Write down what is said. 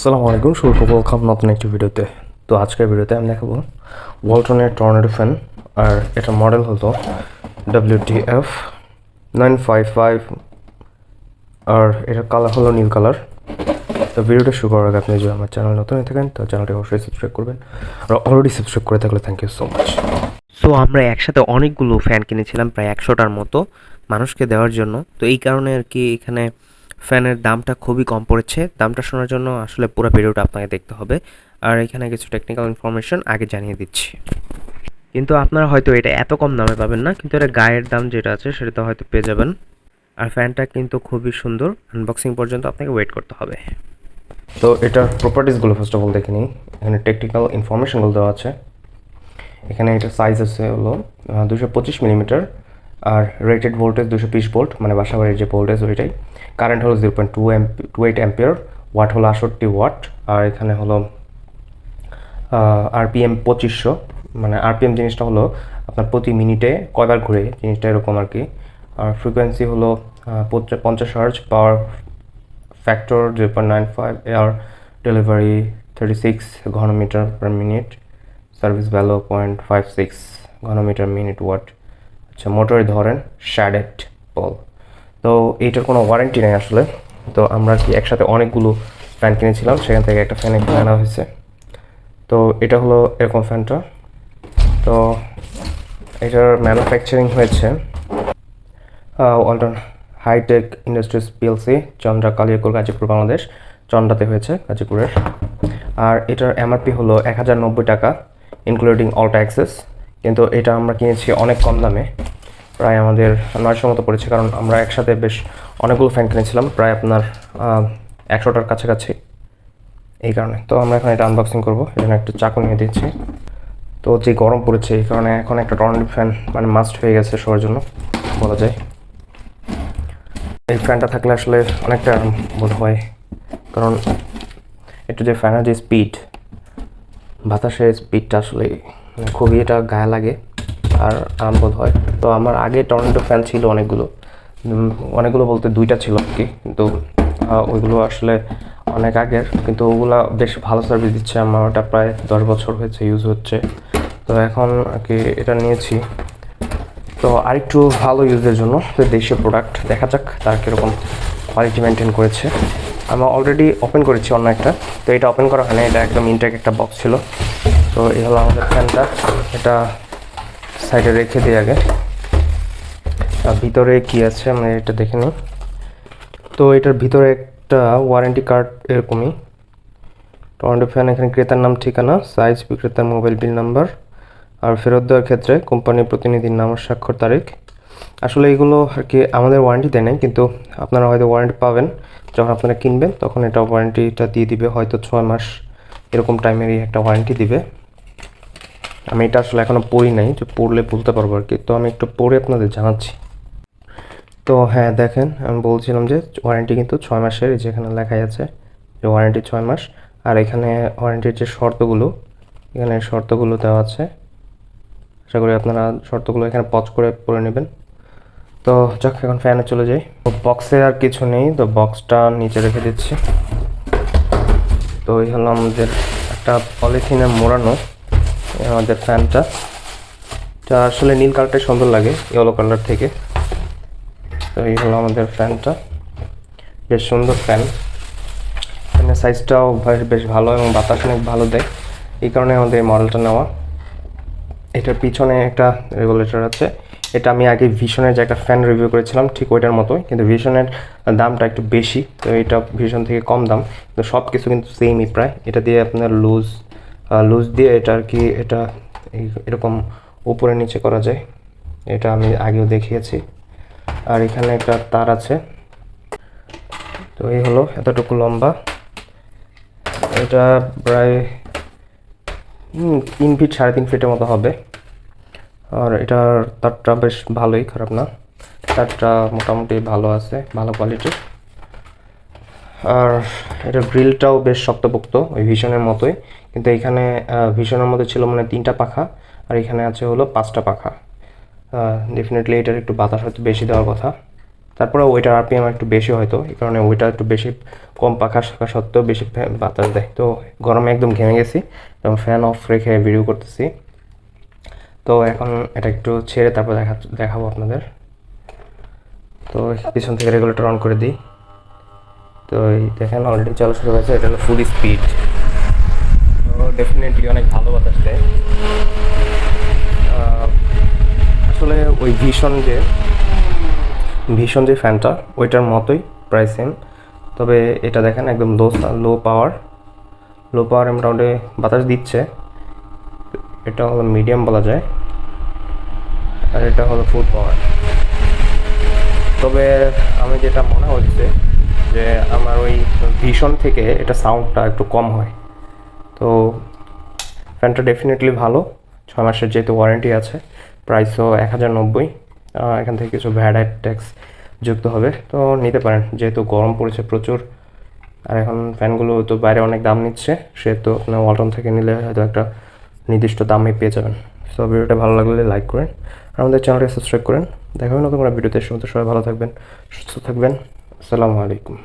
আসসালামু আলাইকুম, শুভ ওয়েলকাম নতুন একটি ভিডিওতে। তো আজকের ভিডিওতে আমি দেখাবো ওয়ালটনের টর্নেডো ফ্যান আর এটা মডেল হলো ডাব্লিউটিএফ নাইন ফাইভ ফাইভ আর এটার কালার হলো নীল কালার তো ভিডিওটা শুরু করার আগে আপনি যদি আমার চ্যানেল নতুন হয়ে থাকেন, তো চ্যানেলটি অবশ্যই সাবস্ক্রাইব করবেন। আর অলরেডি সাবস্ক্রাইব করে থাকলে thank you so much so আমরা একসাথে অনেকগুলো ফ্যান কিনেছিলাম, প্রায় একশোটার মতো মানুষকে দেওয়ার জন্য। তো এই কারণে আর কি এখানে ফ্যানের দামটা খুবই কম পড়েছে। দামটা শোনার জন্য আসলে পুরো ভিডিওটা আপনাকে দেখতে হবে। আর এখানে কিছু টেকনিক্যাল ইনফরমেশন আগে জানিয়ে দিচ্ছি। কিন্তু আপনারা হয়তো এটা এত কম দামে পাবেন না, কিন্তু এটা গায়ের দাম যেটা আছে সেটা তো হয়তো পেয়ে যাবেন। আর ফ্যানটা কিন্তু খুবই সুন্দর। আনবক্সিং পর্যন্ত আপনাকে ওয়েট করতে হবে। তো এটার প্রপার্টিসগুলো ফার্স্ট অফ অল দেখে নিই। এখানে টেকনিক্যাল ইনফরমেশনগুলো দেওয়া আছে। এখানে এটার সাইজ আছে হলো দুশো পঁচিশ মিলিমিটার আর রেটেড ভোল্টেজ দুশো বিশ ভোল্ট মানে বাসাবাড়ির যে ভোল্টেজ ওইটাই। কারেন্ট হলো zero point two M two eight ampere watt হলো আষট্টি ওয়াট আর এখানে হলো আরপিএম পঁচিশশো মানে আরপিএম জিনিসটা হলো আপনার প্রতি মিনিটে কয়বার ঘুরে, জিনিসটা এরকম আর কি। আর ফ্রিকোয়েন্সি হলো পঞ্চাশ hertz power factor zero point nine five air delivery thirty six ঘনমিটার per minute service value point five six ঘনমিটার minute watt আচ্ছা মোটরের ধরেন শ্যাডেড পল তো এইটার কোনো ওয়ারেন্টি নেই আসলে। তো আমরা কি একসাথে অনেকগুলো ফ্যান কিনেছিলাম, সেখান থেকে একটা ফ্যান এখানে আনা হয়েছে। তো এটা হলো এরকম ফ্যানটা তো এটার ম্যানুফ্যাকচারিং হয়েছে Walton hitech industries PLC Chandra Kaliakair, Gazipur, Bangladesh. চন্দ্রাতে হয়েছে গাজীপুরের। আর এটার এমআরপি হলো এক হাজার নব্বই টাকা ইনক্লুডিং অল ট্যাক্সেস কিন্তু এটা আমরা কিনেছি অনেক কম দামে। প্রায় আমাদের নয়শো মতো পড়েছে কারণ আমরা একসাথে বেশ অনেকগুলো ফ্যান কিনেছিলাম, প্রায় আপনার একশোটার কাছাকাছি এই কারণে। তো আমরা এখন এটা আনবক্সিং করব এখানে একটা চাকু নিয়ে দিচ্ছি। তো যে গরম পড়েছে, এই কারণে এখন একটা টর্নেডো ফ্যান মানে মাস্ট হয়ে গেছে সবার জন্য, বলা যায়। এই ফ্যানটা থাকলে আসলে অনেকটা বোধ হয়, কারণ একটু যে ফ্যানের যে স্পিড বাতাসের স্পিডটা আসলে মানে খুবই এটা গায়ে লাগে। আর আরাম হয়। তো আমার আগে টর্নেডো ফ্যান ছিল অনেকগুলো। অনেকগুলো বলতে দুইটা ছিল কি। কিন্তু ওইগুলো আসলে অনেক আগের। কিন্তু ওগুলা বেশ ভালো সার্ভিস দিচ্ছে। আমার ওটা প্রায় দশ বছর হয়েছে ইউজ হচ্ছে। তো এখন কি এটা নিয়েছি। তো আরেকটু ভালো ইউজের জন্য দেশীয় প্রোডাক্ট দেখা যাক তার কীরকম কোয়ালিটি মেনটেন করেছে। আমরা অলরেডি ওপেন করেছি অন্য একটা। তো এটা ওপেন করা হয় না এটা একদম ইনটেক একটা বক্স ছিল। তো এই হলো আমাদের ফ্যানটা এটা সাইডে রেখে দিই আগে। আর ভিতরে কি আছে আমরা এটা দেখে নিই। তো এটার ভিতরে একটা ওয়ারেন্টি কার্ড এরকমই। টর্নেডো ফ্যান এখানে ক্রেতার নাম, ঠিকানা সাইজ বিক্রেতার মোবাইল বিল নাম্বার আর ফেরত দেওয়ার ক্ষেত্রে কোম্পানির প্রতিনিধির নাম, স্বাক্ষর, তারিখ। আসলে এগুলো আর কি আমাদের ওয়ারেন্টি দেয় নাই, কিন্তু আপনারা হয়তো ওয়ারেন্টি পাবেন। যখন আপনারা কিনবেন, তখন এটা ওয়ারেন্টিটা দিয়ে দিবে, হয়তো ছয় মাস এরকম টাইমেরই একটা ওয়ারেন্টি দিবে। আমি এটা আসলে এখনও পড়ি নাই, যে পড়লে বলতে পারব আর কি। তো আমি একটু পড়ে আপনাদের জানাচ্ছি। তো হ্যাঁ দেখেন, আমি বলছিলাম যে ওয়ারেন্টি কিন্তু ছয় মাসের যেখানে লেখাই আছে যে ওয়ারেন্টি ছয় মাস। আর এখানে ওয়ারেন্টির যে শর্তগুলো, এখানে শর্তগুলো দেওয়া আছে। আশা করি আপনারা শর্তগুলো এখানে পজ করে পড়ে নেবেন। তো যাক, এখন ফ্যানে চলে যাই। বক্সে আর কিছু নেই, তো বক্সটা নিচে রেখে দিচ্ছি। তো এই হলো আমাদের একটা পলিথিনে মোড়ানো। আমাদের ফ্যানটা এটা আসলে নীল কালারটাই সুন্দর লাগে ইয়েলো কালার থেকে। তো এই হলো আমাদের ফ্যানটা বেশ সুন্দর ফ্যান ফ্যানের সাইজটাও বেশ বেশ ভালো এবং বাতাস অনেক ভালো দেয়। এই কারণে আমাদের এই মডেলটা নেওয়া। এটার পিছনে একটা রেগুলেটর আছে। এটা আমি আগে ভিশনের যে একটা ফ্যান রিভিউ করেছিলাম, ঠিক ওইটার মতোই। কিন্তু ভিশনের দামটা একটু বেশি, তো এটা ভিশন থেকে কম দাম। তো সব কিছু কিন্তু সেমই প্রায়। এটা দিয়ে আপনার লুজ লুজ দিয়ে এটা আর কি, এটা এরকম উপরে নিচে করা যায়। এটা আমি আগেও দেখিয়েছি। আর এখানে একটা তার আছে। তো এই হলো এতটুকু লম্বা। এটা প্রায় তিন ফিট, সাড়ে তিন ফিটের মতো হবে। আর এটার তারটা বেশ ভালোই, খারাপ না। তারটা মোটামুটি ভালো আছে, ভালো কোয়ালিটির আর এটা গ্রিলটাও বেশ শক্তপোক্ত, ওই ভিশনের মতোই। কিন্তু এখানে ভিশনের মধ্যে ছিল মানে তিনটা পাখা, আর এখানে আছে হলো পাঁচটা পাখা। ডেফিনেটলি এটার একটু বাতাস হয়তো বেশি দেওয়ার কথা। তারপরে ওইটার আরপিএম একটু বেশি হয়তো, এই কারণে ওইটা একটু বেশি কম পাখা শাখা সত্ত্বেও বেশি বাতাস দেয়। তো গরমে একদম ঘেমে গেছি, এবং ফ্যান অফ রেখে ভিডিও করতেছি। তো এখন এটা একটু ছেড়ে তারপর দেখা, দেখাবো আপনাদের। তো পিছন থেকে রেগুলেটর অন করে দিই। তো এই দেখেন অলরেডি চলা শুরু হয়েছে, এটা হলো ফুল স্পিড তো ডেফিনেটলি অনেক ভালো বাতাস দেয়। আসলে ওই ভীষণ যে ভীষণ যে ফ্যানটা ওইটার মতোই প্রায় সেম তবে এটা দেখেন একদম লো লো পাওয়ার লো পাওয়ার মোটামুটি বাতাস দিচ্ছে। এটা হলো মিডিয়াম বলা যায়। আর এটা হলো ফুল পাওয়ার তবে আমি যেটা মনে হচ্ছে যে আমার ওই ভীষণ থেকে এটা সাউন্ডটা একটু কম হয়। তো ফ্যানটা ডেফিনেটলি ভালো। ছয় মাসের যেহেতু ওয়ারেন্টি আছে প্রাইসও এক হাজার নব্বই। এখান থেকে কিছু ভ্যাডাইট ট্যাক্স যুক্ত হবে। তো নিতে পারেন, যেহেতু গরম পড়েছে প্রচুর। আর এখন ফ্যানগুলো তো বাইরে অনেক দাম নিচ্ছে, সেহেতু আপনার ওয়ালটন থেকে নিলে হয়তো একটা নির্দিষ্ট দামে পেয়ে যাবেন। সো ভিডিওটা ভালো লাগলে লাইক করেন। আর আমাদের চ্যানেলটা সাবস্ক্রাইব করেন। দেখা হবে নতুন কোনো ভিডিওতে। সে মতো সবাই ভালো থাকবেন, সুস্থ থাকবেন। আসসালামু আলাইকুম